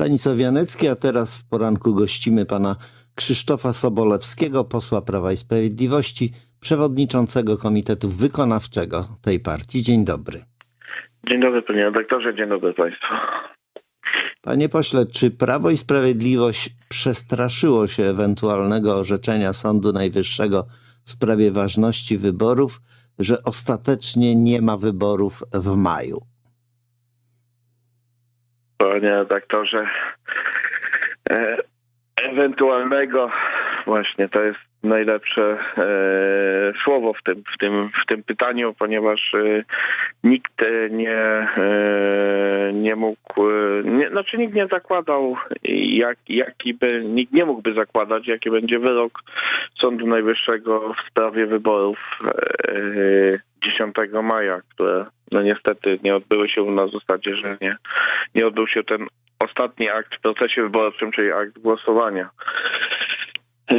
Stanisław Janecki, a teraz w poranku gościmy pana Krzysztofa Sobolewskiego, posła Prawa i Sprawiedliwości, przewodniczącego Komitetu Wykonawczego tej partii. Dzień dobry. Dzień dobry panie redaktorze, dzień dobry państwu. Panie pośle, czy Prawo i Sprawiedliwość przestraszyło się ewentualnego orzeczenia Sądu Najwyższego w sprawie ważności wyborów, że ostatecznie nie ma wyborów w maju? Panie redaktorze, e, ewentualnego właśnie to jest najlepsze e, słowo w tym, w, tym, w tym pytaniu, ponieważ e, nikt e, nie, e, nie mógł, e, nie, znaczy nikt nie zakładał, jak, jaki by, nikt nie mógłby zakładać, jaki będzie wyrok Sądu Najwyższego w sprawie wyborów e, 10 maja, które no niestety nie odbyły się na zasadzie, że nie, nie odbył się ten ostatni akt w procesie wyborczym, czyli akt głosowania. E,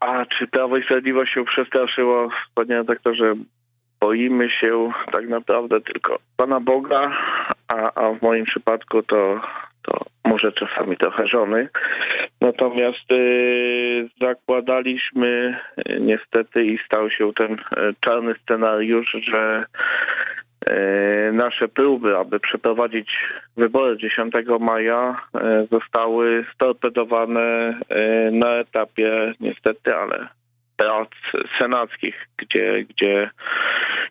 A czy Prawo i Sprawiedliwość się przestraszyło? Panie redaktorze, boimy się tak naprawdę tylko Pana Boga, a, a w moim przypadku to, to może czasami trochę żony. Natomiast y, zakładaliśmy y, niestety i stał się ten czarny scenariusz, że nasze próby, aby przeprowadzić wybory 10 maja y, zostały storpedowane y, na etapie niestety, ale prac senackich, gdzie, gdzie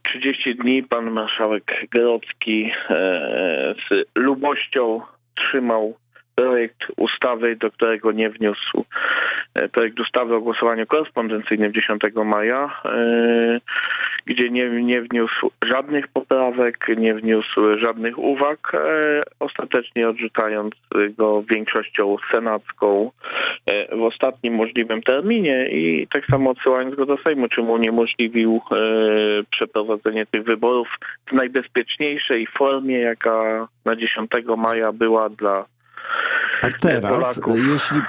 30 dni pan marszałek Grodzki e, z lubością trzymał projekt ustawy, do którego nie wniósł e, projekt ustawy o głosowaniu korespondencyjnym 10 maja, e, gdzie nie, nie wniósł żadnych poprawek, nie wniósł żadnych uwag, e, ostatecznie odrzucając go większością senacką e, w ostatnim możliwym terminie i tak samo odsyłając go do Sejmu, czym uniemożliwił e, przeprowadzenie tych wyborów w najbezpieczniejszej formie, jaka na 10 maja była dla A teraz, Polaków. jeśli,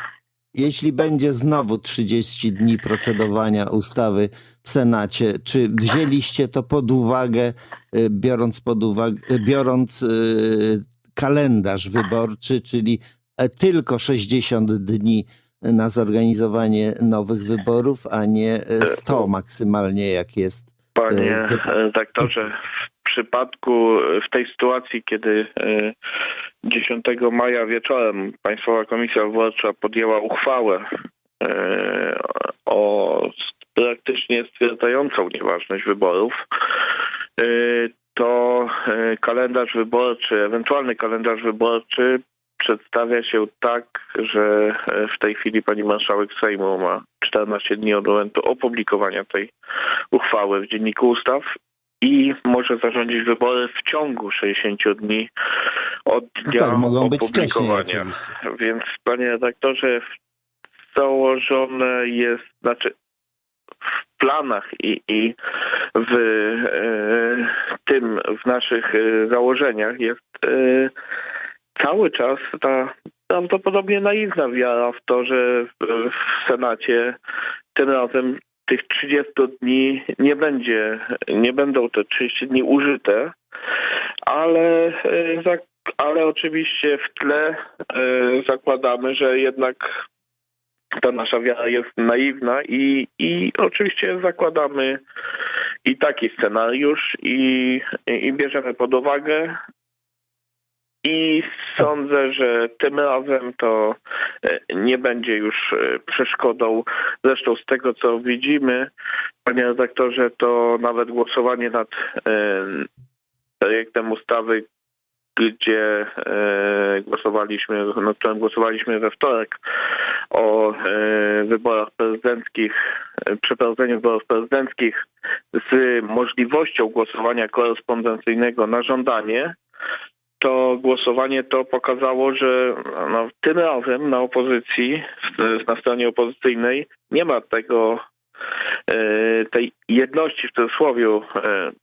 jeśli będzie znowu 30 dni procedowania ustawy w Senacie, czy wzięliście to pod uwagę, y, biorąc pod uwagę, y, biorąc y, kalendarz wyborczy, czyli e, tylko 60 dni na zorganizowanie nowych wyborów, a nie e, 100 maksymalnie, jak jest Panie E, redaktorze, w przypadku, w tej sytuacji, kiedy e, 10 maja wieczorem Państwowa Komisja Wyborcza podjęła uchwałę e, o praktycznie stwierdzającą nieważność wyborów, e, to e, kalendarz wyborczy, ewentualny kalendarz wyborczy przedstawia się tak, że e, w tej chwili pani marszałek Sejmu ma 14 dni od momentu opublikowania tej uchwały w Dzienniku Ustaw i może zarządzić wybory w ciągu 60 dni od dnia tak, mogą być opublikowania. Więc panie redaktorze, założone jest, znaczy w planach i, i w e, tym, w naszych e, założeniach jest e, cały czas ta prawdopodobnie naiwna wiara w to, że w, w Senacie tym razem tych 30 dni nie będzie, nie będą te 30 dni użyte, ale, e, ale oczywiście w tle e, zakładamy, że jednak ta nasza wiara jest naiwna i, i oczywiście zakładamy i taki scenariusz i, i bierzemy pod uwagę i sądzę, że tym razem to e, nie będzie już e, przeszkodą. Zresztą z tego, co widzimy, panie redaktorze, to nawet głosowanie nad e, projektem ustawy, gdzie głosowaliśmy, nad którym głosowaliśmy we wtorek o wyborach prezydenckich, przeprowadzeniu wyborów prezydenckich z możliwością głosowania korespondencyjnego na żądanie, to głosowanie to pokazało, że no, tym razem na opozycji, na stronie opozycyjnej nie ma tego e, tej jedności w cudzysłowie e,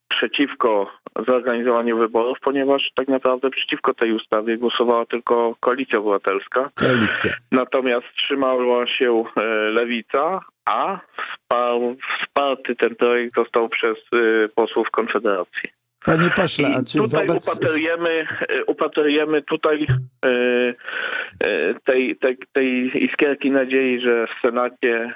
przeciwko zorganizowaniu wyborów, ponieważ tak naprawdę przeciwko tej ustawie głosowała tylko Koalicja Obywatelska. Koalicja. Natomiast wstrzymała się e, Lewica, a wspar- wsparty ten projekt został przez posłów Konfederacji. Panie pośle, a czy tutaj wobec... upatrujemy, e, upatrujemy tutaj e, e, tej, tej, tej iskierki nadziei, że w Senacie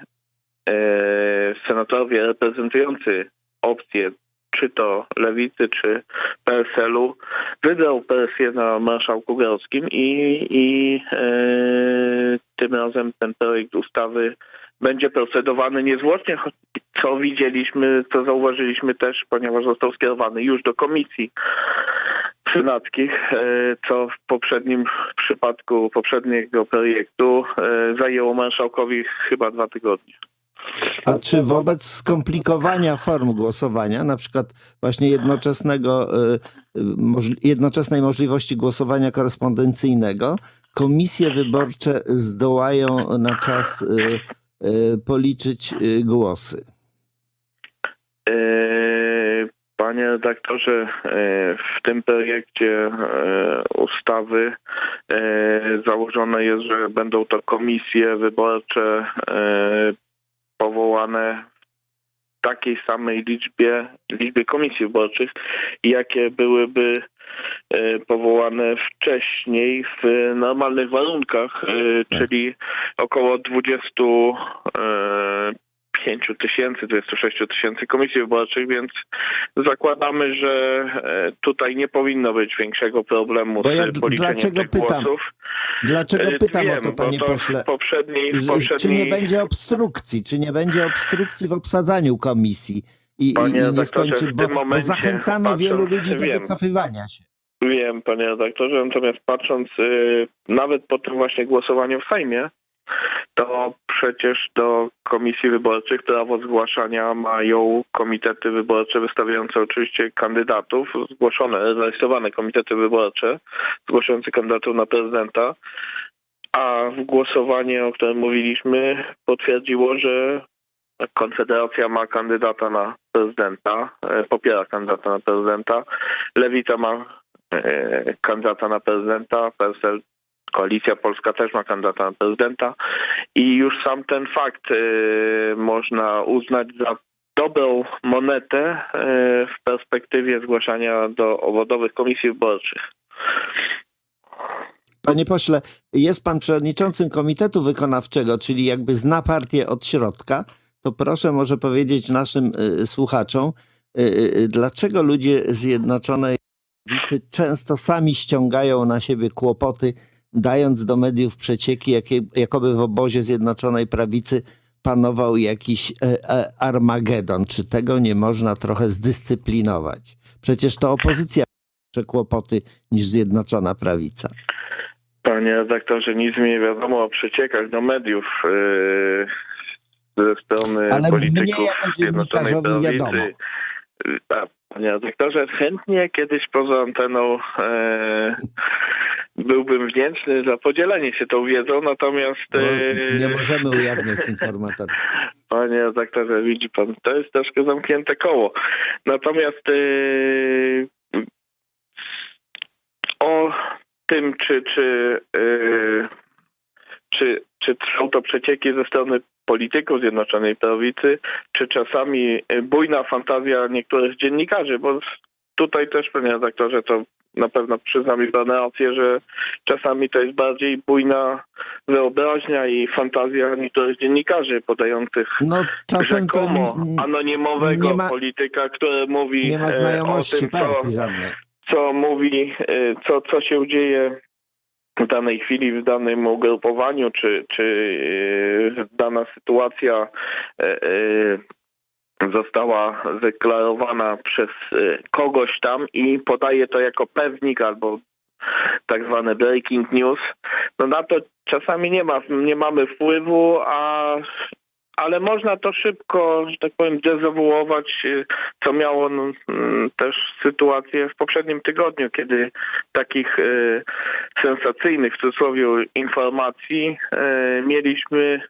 senatorowie reprezentujący opcje czy to lewicy, czy PSL-u, wydał presję na marszałku Grodzkim i, i e, tym razem ten projekt ustawy będzie procedowany niezwłocznie, co widzieliśmy, co zauważyliśmy też, ponieważ został skierowany już do komisji senackich, e, co w poprzednim przypadku poprzedniego projektu e, zajęło marszałkowi chyba dwa tygodnie. A czy wobec skomplikowania form głosowania, na przykład właśnie jednoczesnego, możli- jednoczesnej możliwości głosowania korespondencyjnego, komisje wyborcze zdołają na czas policzyć y, głosy? E, Panie redaktorze, e, w tym projekcie e, ustawy e, założone jest, że będą to komisje wyborcze e, powołane w takiej samej liczbie, liczbie komisji wyborczych, jakie byłyby e, powołane wcześniej w normalnych warunkach, e, czyli około 25 tysięcy, 26 tysięcy komisji wyborczych, więc zakładamy, że e, tutaj nie powinno być większego problemu Bo ja z policzeniem dlaczego tych pytam? głosów. Dlaczego E, pytam Wiem, o to, panie to pośle? W poprzedniej, w Że- Czy poprzedniej nie będzie obstrukcji? Czy nie będzie obstrukcji w obsadzaniu komisji? I, i, Panie i nie skończy, bo, tym bo momencie zachęcano patrząc- wielu ludzi do wiem. wycofywania się. Wiem, panie redaktorze, natomiast patrząc y, nawet po tym właśnie głosowaniu w Sejmie, to przecież do komisji wyborczych prawo zgłaszania mają komitety wyborcze wystawiające oczywiście kandydatów, zgłoszone, zarejestrowane komitety wyborcze zgłaszające kandydatów na prezydenta, a głosowanie, o którym mówiliśmy, potwierdziło, że Konfederacja ma kandydata na prezydenta, e, popiera kandydata na prezydenta, Lewica ma kandydata na prezydenta, PSL, Koalicja Polska też ma kandydata na prezydenta. I już sam ten fakt e, można uznać za dobrą monetę e, w perspektywie zgłaszania do obwodowych komisji wyborczych. Panie pośle, jest pan przewodniczącym Komitetu Wykonawczego, czyli jakby zna partię od środka, to proszę może powiedzieć naszym y, słuchaczom, dlaczego ludzie Zjednoczonej często sami ściągają na siebie kłopoty, dając do mediów przecieki, jakie, jakoby w obozie Zjednoczonej Prawicy panował jakiś e, e, Armagedon. Czy tego nie można trochę zdyscyplinować? Przecież to opozycja ma kłopoty niż Zjednoczona Prawica. Panie redaktorze, nic mi nie wiadomo o przeciekach do mediów yy, ze strony Ale mnie polityków jako Zjednoczonej Prawicy. wiadomo. Yy, A, panie redaktorze, chętnie kiedyś poza anteną e, byłbym wdzięczny za podzielenie się tą wiedzą, natomiast Bo e, nie możemy ujawniać informatorów. Panie redaktorze, widzi pan, to jest troszkę zamknięte koło. Natomiast yy, o tym, czy, czy, yy, czy, czy są to przecieki ze strony polityków Zjednoczonej Prawicy, czy czasami bujna fantazja niektórych dziennikarzy, bo tutaj też, panie redaktorze, to na pewno przyzna mi pan rację, że czasami to jest bardziej bujna wyobraźnia i fantazja niektórych dziennikarzy podających No czasem to rzekomo n- anonimowego ma- polityka, który mówi nie ma e, o znajomości tym, co, partii żadnej. co mówi, e, co, co się dzieje w danej chwili, w danym ugrupowaniu, czy, czy e, dana sytuacja e, e, została deklarowana przez kogoś tam i podaje to jako pewnik albo tak zwane breaking news. No na to czasami nie ma, nie mamy wpływu, a ale można to szybko, że tak powiem, dezawuować, y, co miało no, mm, też sytuację w poprzednim tygodniu, kiedy takich y, sensacyjnych w cudzysłowie informacji y, mieliśmy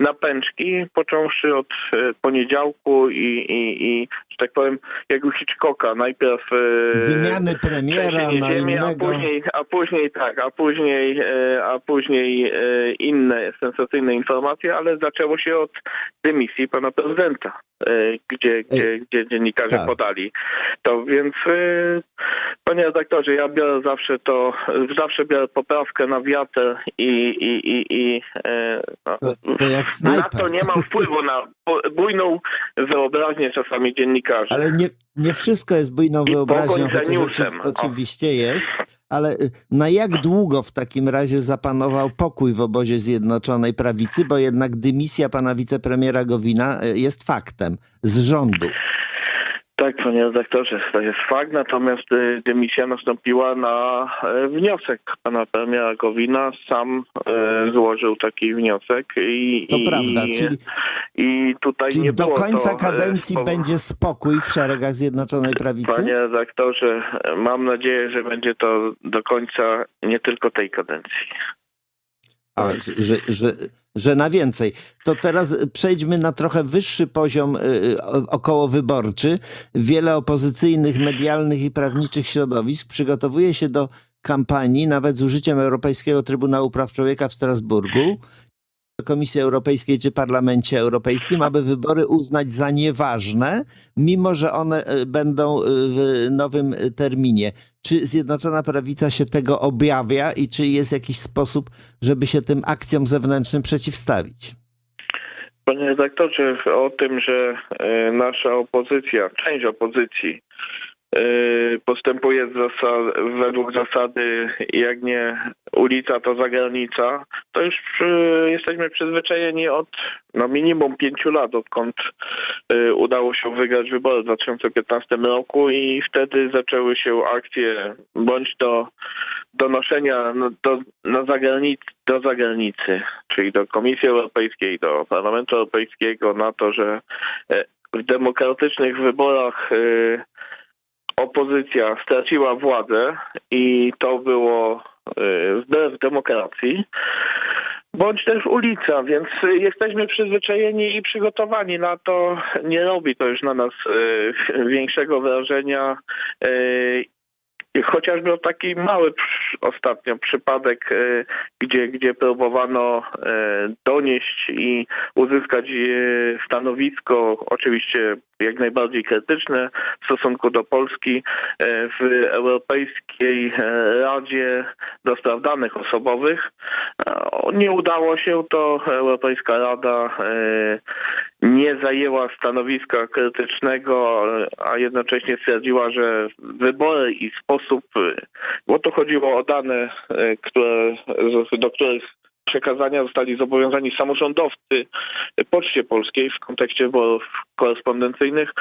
na pęczki, począwszy od e, poniedziałku i, i, i że tak powiem, jak u Hitchcocka, najpierw e, Wymiany premiera na innego. a później, a później tak, a później, e, a później inne sensacyjne informacje, ale zaczęło się od dymisji pana prezydenta, gdzie, gdzie, gdzie dziennikarze tak. podali. To więc, e, panie redaktorze, ja biorę zawsze to, zawsze biorę poprawkę na wiatr i, i, i, i e, no, To, na to nie mam wpływu na bu- bujną wyobraźnię czasami dziennikarzy. Ale nie, nie wszystko jest bujną I wyobraźnią, chociaż oczy, oczywiście jest. Ale y, na jak długo w takim razie zapanował pokój w obozie Zjednoczonej Prawicy, bo jednak dymisja pana wicepremiera Gowina y, jest faktem z rządu. Tak, panie redaktorze, to jest fakt, natomiast y, dymisja nastąpiła na e, wniosek pana premiera Gowina. Sam e, złożył taki wniosek i, To i, prawda, czyli, i tutaj czyli nie do było końca to, e, kadencji będzie spokój w szeregach Zjednoczonej Prawicy? Panie redaktorze, mam nadzieję, że będzie to do końca nie tylko tej kadencji. A, że, że, że na więcej. To teraz przejdźmy na trochę wyższy poziom y, y, okołowyborczy. Wiele opozycyjnych, medialnych i prawniczych środowisk przygotowuje się do kampanii, nawet z użyciem Europejskiego Trybunału Praw Człowieka w Strasburgu, Komisji Europejskiej czy Parlamencie Europejskim, aby wybory uznać za nieważne, mimo że one y, będą y, w nowym terminie. Czy Zjednoczona Prawica się tego objawia i czy jest jakiś sposób, żeby się tym akcjom zewnętrznym przeciwstawić? Panie redaktorze, o tym, że e, nasza opozycja, część opozycji e, postępuje z zasad, według zasady jak nie ulica, to zagranica, to już e, jesteśmy przyzwyczajeni od no minimum pięciu lat, odkąd e, udało się wygrać wybory w 2015 roku i wtedy zaczęły się akcje bądź do donoszenia no, do, na zagranic, do zagranicy, czyli do Komisji Europejskiej, do Parlamentu Europejskiego na to, że e, w demokratycznych wyborach e, opozycja straciła władzę i to było e, wbrew demokracji. Bądź też ulica, więc jesteśmy przyzwyczajeni i przygotowani na to. Nie robi to już na nas e, większego wrażenia e, Chociażby taki mały ostatnio przypadek, gdzie, gdzie próbowano donieść i uzyskać stanowisko, oczywiście jak najbardziej krytyczne w stosunku do Polski e, w Europejskiej e, Radzie do Spraw Danych Osobowych. E, Nie udało się to. Europejska Rada nie zajęła stanowiska krytycznego, a jednocześnie stwierdziła, że wybory i sposób, bo to chodziło o dane, które, do których przekazania zostali zobowiązani samorządowcy Poczcie Polskiej w kontekście wyborów korespondencyjnych,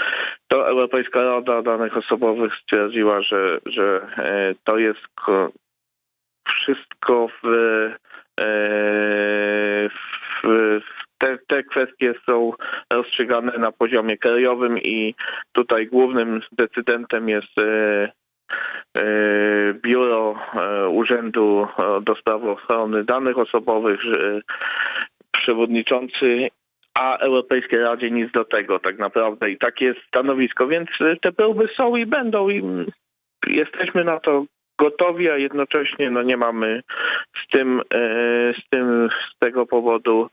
to Europejska Rada Danych Osobowych stwierdziła, że, że e, to jest ko- wszystko w, e, w, te, te kwestie są rozstrzygane na poziomie krajowym i tutaj głównym decydentem jest e, Biuro e, Urzędu e, do Spraw Ochrony Danych Osobowych, przewodniczący, a Europejskiej Radzie nic do tego tak naprawdę i takie jest stanowisko, więc e, te próby są i będą i mm, jesteśmy na to gotowi, a jednocześnie no nie mamy z tym, e, z tym z tego powodu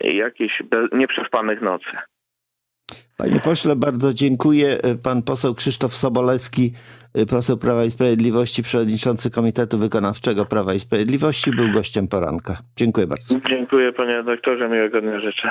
e, jakichś nieprzespanych nocy. Panie pośle, bardzo dziękuję. Pan poseł Krzysztof Sobolewski, poseł Prawa i Sprawiedliwości, przewodniczący Komitetu Wykonawczego Prawa i Sprawiedliwości, był gościem poranka. Dziękuję bardzo. Dziękuję panie redaktorze, miłego dnia życzę.